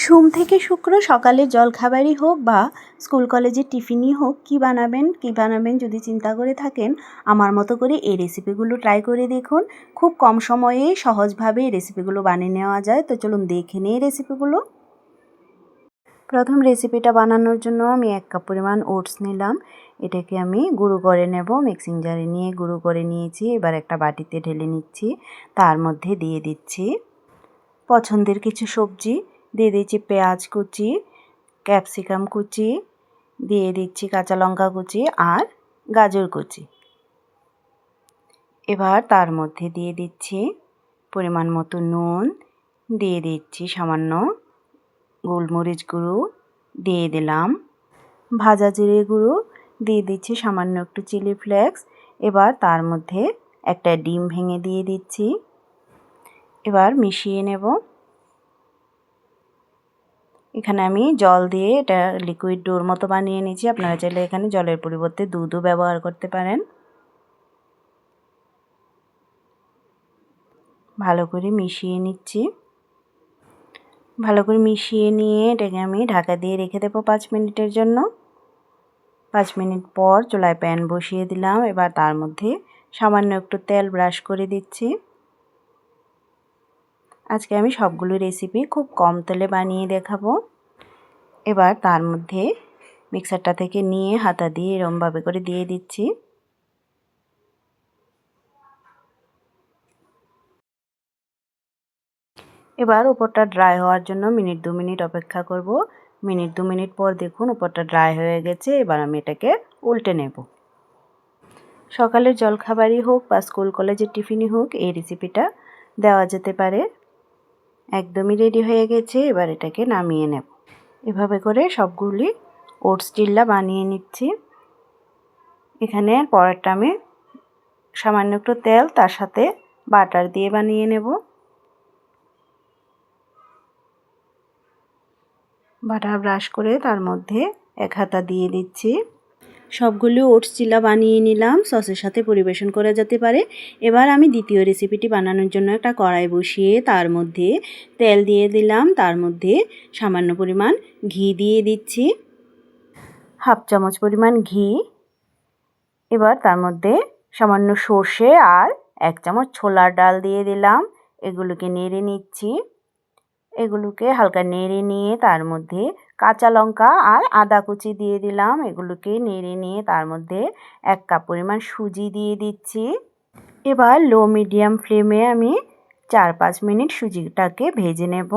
সোম থেকে শুক্র সকালে জলখাবারই হোক বা স্কুল কলেজের টিফিনই হোক, কি বানাবেন কি বানাবেন যদি চিন্তা করে থাকেন, আমার মতো করে এই রেসিপিগুলো ট্রাই করে দেখুন। খুব কম সময়ে সহজভাবে এই রেসিপিগুলো বানিয়ে নেওয়া যায়। তো চলুন দেখে নিই রেসিপিগুলো প্রথম রেসিপিটা বানানোর জন্য আমি এক কাপ পরিমাণ ওটস নিলাম। এটাকে আমি গুঁড়ো করে নেব মিক্সিং জারে নিয়ে গুঁড়ো করে নিয়েছি। এবার একটা বাটিতে ঢেলে নিচ্ছি। তার মধ্যে দিয়ে দিচ্ছি পছন্দের কিছু সবজি। দিয়ে দিচ্ছি পেঁয়াজ কুচি, ক্যাপসিকাম কুচি, দিয়ে দিচ্ছি কাঁচা লঙ্কা কুচি আর গাজর কুচি। এবার তার মধ্যে দিয়ে দিচ্ছি পরিমাণ মতো নুন, দিয়ে দিচ্ছি সামান্য গোলমরিচ গুঁড়ো, দিয়ে দিলাম ভাজা জিরে গুঁড়ো, দিয়ে দিচ্ছি সামান্য একটু চিলি ফ্লেক্স, এবার তার মধ্যে একটা ডিম ভেঙে দিয়ে দিচ্ছি। এবার মিশিয়ে নেব। এখানে আমি জল দিয়ে এটা লিকুইড ডোর মতো বানিয়ে নিয়েছি। আপনারা চাইলে এখানে জলের পরিবর্তে দুধও ব্যবহার করতে পারেন। ভালো করে মিশিয়ে নিচ্ছি। ভালো করে মিশিয়ে নিয়ে এটাকে আমি ঢাকা দিয়ে রেখে দেবো পাঁচ মিনিটের জন্য। পাঁচ মিনিট পর চুলায় প্যান বসিয়ে দিলাম। এবার তার মধ্যে সামান্য একটু তেল ব্রাশ করে দিচ্ছি। আজকে আমি সবগুলো রেসিপি খুব কম তেলে বানিয়ে দেখাবো। এবার তার মধ্যে মিক্সারটা থেকে নিয়ে হাতা দিয়ে এরমভাবে করে দিয়ে দিচ্ছি। এবার উপরটা ড্রাই হওয়ার জন্য মিনিট দু মিনিট অপেক্ষা করব। মিনিট দু মিনিট পর দেখুন উপরটা ড্রাই হয়ে গেছে, এবার আমি এটাকে উল্টে নেব। সকালের জলখাবারই হোক বা স্কুল কলেজের টিফিনই হোক, এই রেসিপিটা দেওয়া যেতে পারে। একদমই রেডি হয়ে গেছে, এবার এটাকে নামিয়ে নেব। এভাবে করে সবগুলি ওটস চিল্লা বানিয়ে নিচ্ছি। এখানে পরেরটা আমি সামান্য একটু তেল, তার সাথে বাটার দিয়ে বানিয়ে নেব। বাটার ব্রাশ করে তার মধ্যে এক হাতা দিয়ে দিচ্ছি। সবগুলো ওটস চিলা বানিয়ে নিলাম, সসের সাথে পরিবেশন করা যেতে পারে। এবার আমি দ্বিতীয় রেসিপিটি বানানোর জন্য একটা কড়াই বসিয়ে তার মধ্যে তেল দিয়ে দিলাম। তার মধ্যে সামান্য পরিমাণ ঘি দিয়ে দিচ্ছি। হাফ চামচ পরিমাণ ঘি। এবার তার মধ্যে সামান্য সর্ষে আর এক চামচ ছোলার ডাল দিয়ে দিলাম। এগুলোকে নেড়ে নিচ্ছি। এগুলোকে হালকা নেড়ে নিয়ে তার মধ্যে কাঁচা লঙ্কা আর আদা কুচি দিয়ে দিলাম। এগুলোকে নেড়ে নিয়ে তার মধ্যে এক কাপ পরিমাণ সুজি দিয়ে দিচ্ছি। এবার লো মিডিয়াম ফ্লেমে আমি চার পাঁচ মিনিট সুজিটাকে ভেজে নেব।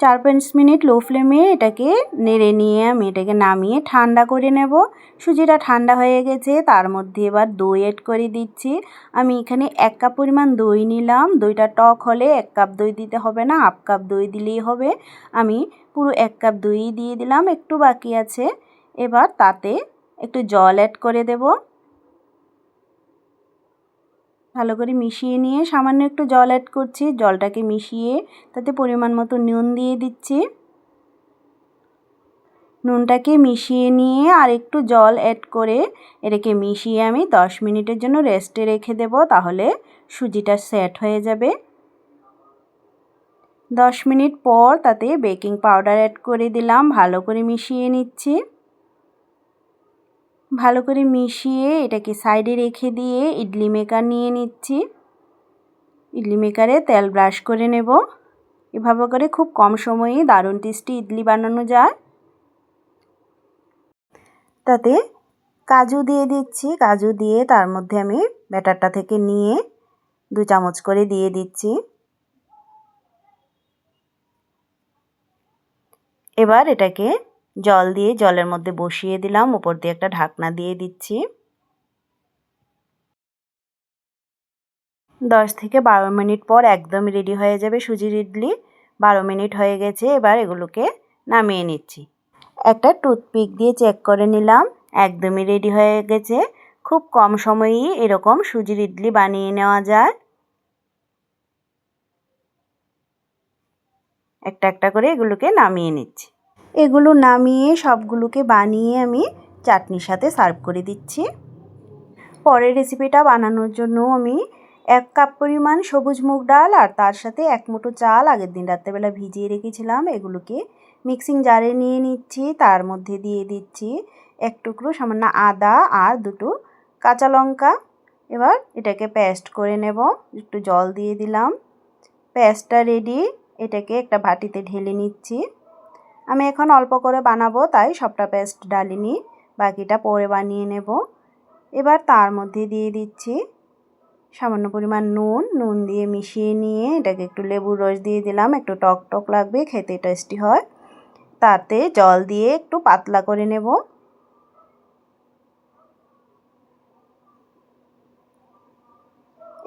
চার পাঁচ মিনিট লো ফ্লেমে এটাকে নেড়ে নিয়ে আমি এটাকে নামিয়ে ঠান্ডা করে নেব। সুজিটা ঠান্ডা হয়ে গেছে, তার মধ্যে এবার দই এড করে দিচ্ছি। আমি এখানে এক কাপ পরিমাণ দই নিলাম। দইটা টক হলে এক কাপ দই দিতে হবে না হাফ কাপ দই দিলেই হবে। আমি পুরো এক কাপ দই দিয়ে দিলাম, একটু বাকি আছে। এবার তাতে একটু জল অ্যাড করে দেবো। ভালো করে মিশিয়ে নিয়ে সামান্য একটু জল অ্যাড করছি। জলটাকে মিশিয়ে তাতে পরিমাণ মতো নুন দিয়ে দিচ্ছি। নুনটাকে মিশিয়ে নিয়ে আর একটু জল অ্যাড করে এটাকে মিশিয়ে আমি দশ মিনিটের জন্য রেস্টে রেখে দেব, তাহলে সুজিটা সেট হয়ে যাবে। দশ মিনিট পর তাতে বেকিং পাউডার অ্যাড করে দিলাম, ভালো করে মিশিয়ে নিচ্ছি। ভালো করে মিশিয়ে এটাকে সাইডে রেখে দিয়ে ইডলি মেকার নিয়ে নিচ্ছি। ইডলি মেকারে তেল ব্রাশ করে নেব। এভাবে করে খুব কম সময়ে দারুণ টেস্টি ইডলি বানানো যায়। তাতে কাজু দিয়ে দিচ্ছি। কাজু দিয়ে তার মধ্যে আমি ব্যাটারটা থেকে নিয়ে দু চামচ করে দিয়ে দিচ্ছি। এবার এটাকে জল দিয়ে জলের মধ্যে বসিয়ে দিলাম, উপর দিয়ে একটা ঢাকনা দিয়ে দিচ্ছি। দশ থেকে বারো মিনিট পর একদম রেডি হয়ে যাবে সুজির ইডলি। বারো মিনিট হয়ে গেছে, এবার এগুলোকে নামিয়ে নিচ্ছি। একটা টুথপিক দিয়ে চেক করে নিলাম, একদমই রেডি হয়ে গেছে। খুব কম সময়েই এরকম সুজির ইডলি বানিয়ে নেওয়া যায়। একটা একটা করে এগুলোকে নামিয়ে নিচ্ছি। এগুলো নামিয়ে সবগুলোকে বানিয়ে আমি চাটনির সাথে সার্ভ করে দিচ্ছি। পরের রেসিপিটা বানানোর জন্য আমি এক কাপ পরিমাণ সবুজ মুগ ডাল আর তার সাথে এক মুঠো চাল আগের দিন রাত্রেবেলা ভিজিয়ে রেখেছিলাম। এগুলোকে মিক্সিং জারে নিয়ে নিচ্ছি, তার মধ্যে দিয়ে দিচ্ছি এক টুকরো সামান্য আদা আর দুটো কাঁচা লঙ্কা। এবার এটাকে পেস্ট করে নেব, একটু জল দিয়ে দিলাম। পেস্টটা রেডি এটাকে একটা বাটিতে ঢেলে নিচ্ছি। আমি এখন অল্প করে বানাবো, তাই সবটা পেস্ট ডালিনি বাকিটা পরে বানিয়ে নেব। এবার তার মধ্যে দিয়ে দিচ্ছি সামান্য পরিমাণ নুন নুন দিয়ে মিশিয়ে নিয়ে এটাকে একটু লেবুর রস দিয়ে দিলাম, একটু টক টক লাগবে, খেতে টেস্টি হয়। তাতে জল দিয়ে একটু পাতলা করে নেব।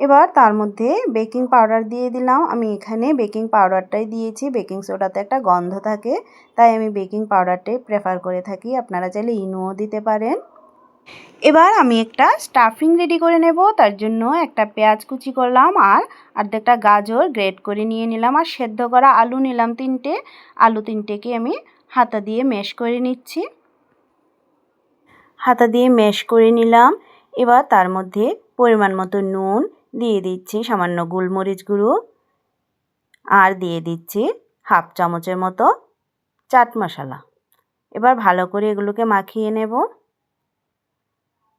এবার তার মধ্যে বেকিং পাউডার দিয়ে দিলাম। আমি এখানে বেকিং পাউডারটাই দিয়েছি। বেকিং সোডাতে একটা গন্ধ থাকে, তাই আমি বেকিং পাউডারটাই প্রেফার করে থাকি। আপনারা চাইলে ইনুও দিতে পারেন। এবার আমি একটা স্টাফিং রেডি করে নেব। তার জন্য একটা পেঁয়াজ কুচি করলাম আর অর্ধেকটা গাজর গ্রেট করে নিয়ে নিলাম আর সেদ্ধ করা আলু নিলাম তিনটে। আলু তিনটেকে আমি হাতা দিয়ে মেশ করে নিচ্ছি। হাতা দিয়ে মেশ করে নিলাম। এবার তার মধ্যে পরিমাণ মতো নুন দিয়ে দিচ্ছি সামান্য গোলমরিচ গুঁড়ো আর দিয়ে দিচ্ছি হাফ চামচের মতো চাট মশলা। এবার ভালো করে এগুলোকে মাখিয়ে নেব।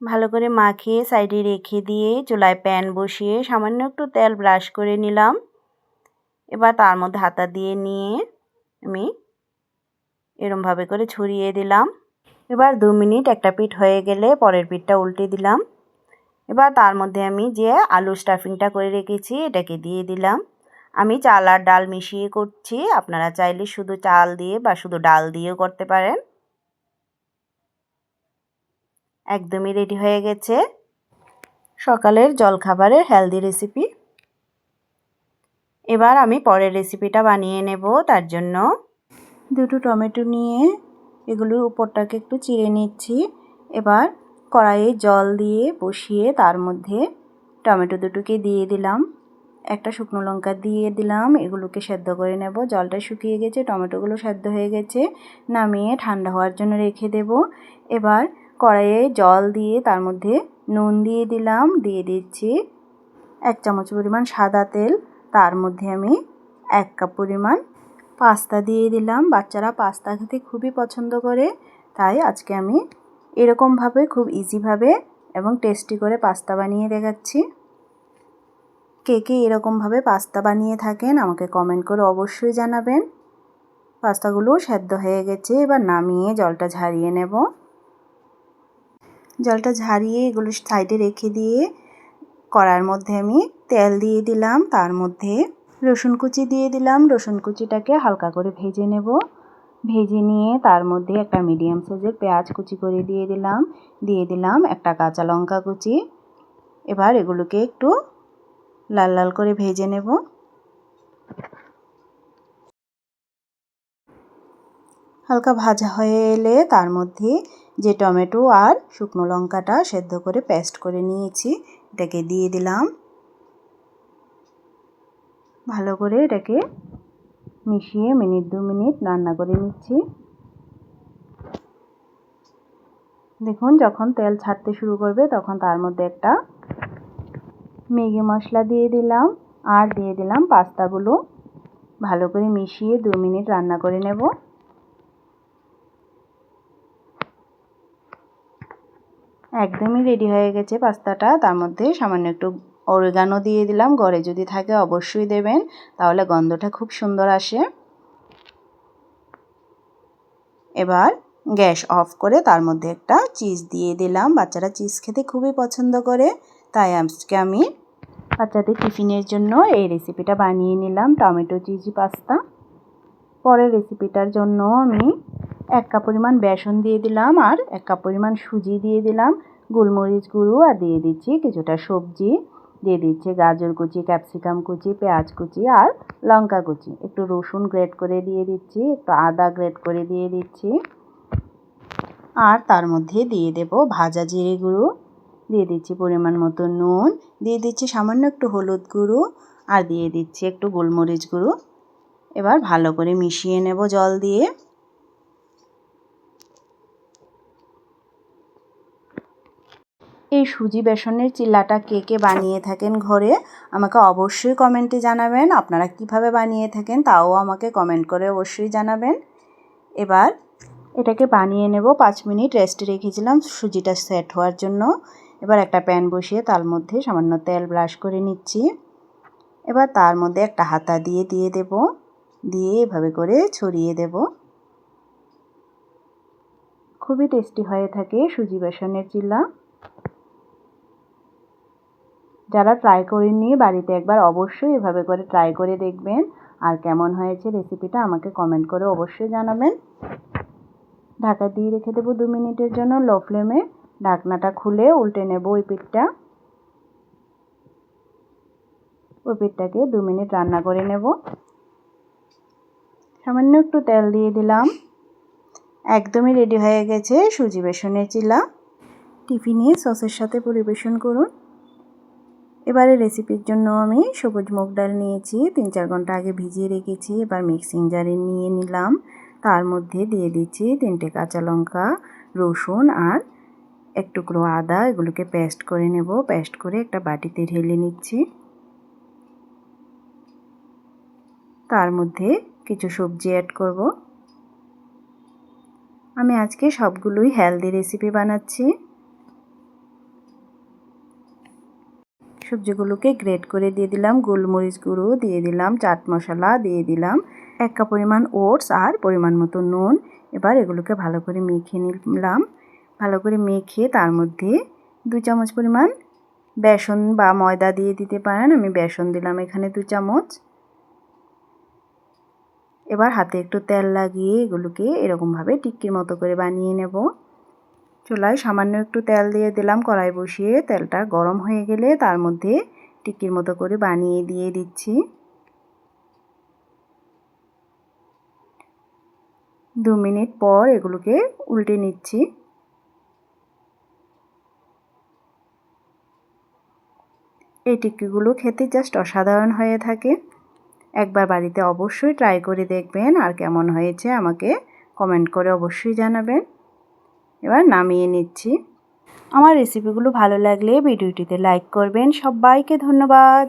ভালো করে মাখিয়ে সাইডে রেখে দিয়ে চুলায় প্যান বসিয়ে সামান্য একটু তেল ব্রাশ করে নিলাম। এবার তার মধ্যে হাতা দিয়ে নিয়ে আমি এরমভাবে করে ছড়িয়ে দিলাম। এবার দু মিনিট একটা পিঠ হয়ে গেলে পরের পিঠটা উল্টে দিলাম। এবার তার মধ্যে আমি যে আলু স্টাফিংটা করে রেখেছি, এটাকে দিয়ে দিলাম। আমি চাল আর ডাল মিশিয়ে করছি। আপনারা চাইলে শুধু চাল দিয়ে বা শুধু ডাল দিয়েও করতে পারেন। একদমই রেডি হয়ে গেছে। সকালের জলখাবারের হেলদি রেসিপি এবার আমি পরের রেসিপিটা বানিয়ে নেব তার জন্য। দুটো টমেটো নিয়ে এগুলোর উপরটাকে একটু চিড়ে নিচ্ছি। এবার কড়াইয়ে জল দিয়ে বসিয়ে তার মধ্যে টমেটো দুটোকে দিয়ে দিলাম। একটা শুকনো লঙ্কা দিয়ে দিলাম। এগুলোকে সেদ্ধ করে নেব। জলটা শুকিয়ে গেছে, টমেটোগুলো সেদ্ধ হয়ে গেছে। নামিয়ে ঠান্ডা হওয়ার জন্য রেখে দেব। এবার কড়াইয়ে জল দিয়ে তার মধ্যে নুন দিয়ে দিলাম। দিয়ে দিচ্ছি এক চামচ পরিমাণ সাদা তেল। তার মধ্যে আমি এক কাপ পরিমাণ পাস্তা দিয়ে দিলাম। বাচ্চারা পাস্তা খেতে খুবই পছন্দ করে। তাই আজকে আমি এরকমভাবে খুব ইজিভাবে এবং টেস্টি করে পাস্তা বানিয়ে দেখাচ্ছি। কে কে এরকমভাবে পাস্তা বানিয়ে থাকেন, আমাকে কমেন্ট করে অবশ্যই জানাবেন। পাস্তাগুলো সেদ্ধ হয়ে গেছে, এবার নামিয়ে জলটা ঝারিয়ে নেব। জলটা ঝারিয়ে এগুলো সাইডে রেখে দিয়ে কড়ার মধ্যে আমি তেল দিয়ে দিলাম। তার মধ্যে রসুন কুচি দিয়ে দিলাম। রসুন কুচিটাকে হালকা করে ভেজে নেব। ভেজে নিয়ে তার মধ্যে একটা মিডিয়াম সাইজের পেঁয়াজ কুচি করে দিয়ে দিলাম। দিয়ে দিলাম একটা কাঁচা লঙ্কা কুচি। এবার এগুলোকে একটু লাল লাল করে ভেজে নেব। হালকা ভাজা হয়ে এলে তার মধ্যে যে টমেটো আর শুকনো লঙ্কাটা সেদ্ধ করে পেস্ট করে নিয়েছি, এটাকে দিয়ে দিলাম। ভালো করে এটাকে মিশিয়ে মিনিট দু মিনিট রান্না করে নিচ্ছি। দেখুন, যখন তেল ছাড়তে শুরু করবে, তখন তার মধ্যে একটা ম্যাগি মশলা দিয়ে দিলাম আর দিয়ে দিলাম পাস্তাগুলো। ভালো করে মিশিয়ে দু মিনিট রান্না করে নেব। একদমই রেডি হয়ে গেছে পাস্তাটা। তার মধ্যে সামান্য একটু অরেগানো দিয়ে দিলাম, ঘরে যদি থাকে অবশ্যই দেবেন, তাহলে গন্ধটা খুব সুন্দর আসে। এবার গ্যাস অফ করে তার মধ্যে একটা চিজ দিয়ে দিলাম, বাচ্চারা চিজ খেতে খুবই পছন্দ করে, তাই আজকে আমি বাচ্চাদের টিফিনের জন্য এই রেসিপিটা বানিয়ে নিলাম, টমেটো চিজি পাস্তা। পরের রেসিপিটার জন্য আমি এক কাপ পরিমাণ বেসন দিয়ে দিলাম আর এক কাপ পরিমাণ সুজি দিয়ে দিলাম। গোলমরিচ গুঁড়ো আর দিয়ে দিচ্ছি কিছুটা সবজি। দিয়ে দিচ্ছি গাজর কুচি, ক্যাপসিকাম কুচি, পেঁয়াজ কুচি আর লঙ্কা কুচি। একটু রসুন গ্রেট করে দিয়ে দিচ্ছি, একটু আদা গ্রেট করে দিয়ে দিচ্ছি। আর তার মধ্যে দিয়ে দেব ভাজা জিরে গুঁড়ো। দিয়ে দিচ্ছি পরিমাণ মতো নুন। দিয়ে দিচ্ছি সামান্য একটু হলুদ গুঁড়ো আর দিয়ে দিচ্ছি একটু গোলমরিচ গুঁড়ো। এবার ভালো করে মিশিয়ে নেব জল দিয়ে এই সুজি বেসনের চিল্লাটা কে কে বানিয়ে থাকেন ঘরে, আমাকে অবশ্যই কমেন্টে জানাবেন। আপনারা কীভাবে বানিয়ে থাকেন তাও আমাকে কমেন্ট করে অবশ্যই জানাবেন। এবার এটাকে বানিয়ে নেব, পাঁচ মিনিট রেস্টে রেখেছিলাম, সুজিটা সেট হওয়ার জন্য। এবার একটা প্যান বসিয়ে তার মধ্যে সামান্য তেল ব্রাশ করে নিচ্ছি। এবার তার মধ্যে একটা হাতা দিয়ে দিয়ে দেব, দিয়ে এভাবে করে ছড়িয়ে দেব। খুবই টেস্টি হয়ে থাকে সুজি বেসনের চিল্লা। যারা ট্রাই করেননি বাড়িতে একবার অবশ্যই এভাবে করে ট্রাই করে দেখবেন। আর কেমন হয়েছে রেসিপিটা আমাকে কমেন্ট করে অবশ্যই জানাবেন। ঢাকা দিয়ে রেখে দেবো দু মিনিটের জন্য লো ফ্লেমে ঢাকনাটা খুলে উল্টে নেব ওই পিঠটা। ওই পিঠটাকে দু মিনিট রান্না করে নেব। সামান্য একটু তেল দিয়ে দিলাম। একদমই রেডি হয়ে গেছে সুজি বেসনের চিলা। টিফিনে সসের সাথে পরিবেশন করুন। এবারে রেসিপির জন্য আমি সবুজ মুগ ডাল নিয়েছি। তিন চার ঘণ্টা আগে ভিজিয়ে রেখেছি, এবার মিক্সিং জারে নিয়ে নিলাম। তার মধ্যে দিয়ে দিচ্ছি তিনটে কাঁচা লঙ্কা, রসুন আর এক টুকরো আদা। এগুলোকে পেস্ট করে নেব। পেস্ট করে একটা বাটিতে ঢেলে নিচ্ছি। তার মধ্যে কিছু সবজি অ্যাড করব। আমি আজকে সবগুলোই হেলদি রেসিপি বানাচ্ছি। সবজিগুলোকে গ্রেট করে দিয়ে দিলাম, গোলমরিচ গুঁড়ো দিয়ে দিলাম, চাট মশলা দিয়ে দিলাম, এক কাপ পরিমাণ ওটস আর পরিমাণ মতো নুন। এবার এগুলোকে ভালো করে মেখে নিলাম। ভালো করে মেখে তার মধ্যে দু চামচ পরিমাণ বেসন বা ময়দা দিয়ে দিতে পারেন, আমি বেসন দিলাম এখানে দু চামচ। এবার হাতে একটু তেল লাগিয়ে এগুলোকে এরকমভাবে টিক্কির মতো করে বানিয়ে নেব। চুলায় সামান্য একটু তেল দিয়ে দিলাম কড়াই বসিয়ে। তেলটা গরম হয়ে গেলে তার মধ্যে টিক্কির মতো করে বানিয়ে দিয়ে দিচ্ছি। দু মিনিট পর এগুলোকে উল্টে নিচ্ছি। এই টিক্কিগুলো খেতে জাস্ট অসাধারণ হয়ে থাকে। একবার বাড়িতে অবশ্যই ট্রাই করে দেখবেন আর কেমন হয়েছে আমাকে কমেন্ট করে অবশ্যই জানাবেন। এবার নামিয়ে নিচ্ছি। আমার রেসিপিগুলো ভালো লাগলে ভিডিওটিতে লাইক করবেন। সবাইকে ধন্যবাদ।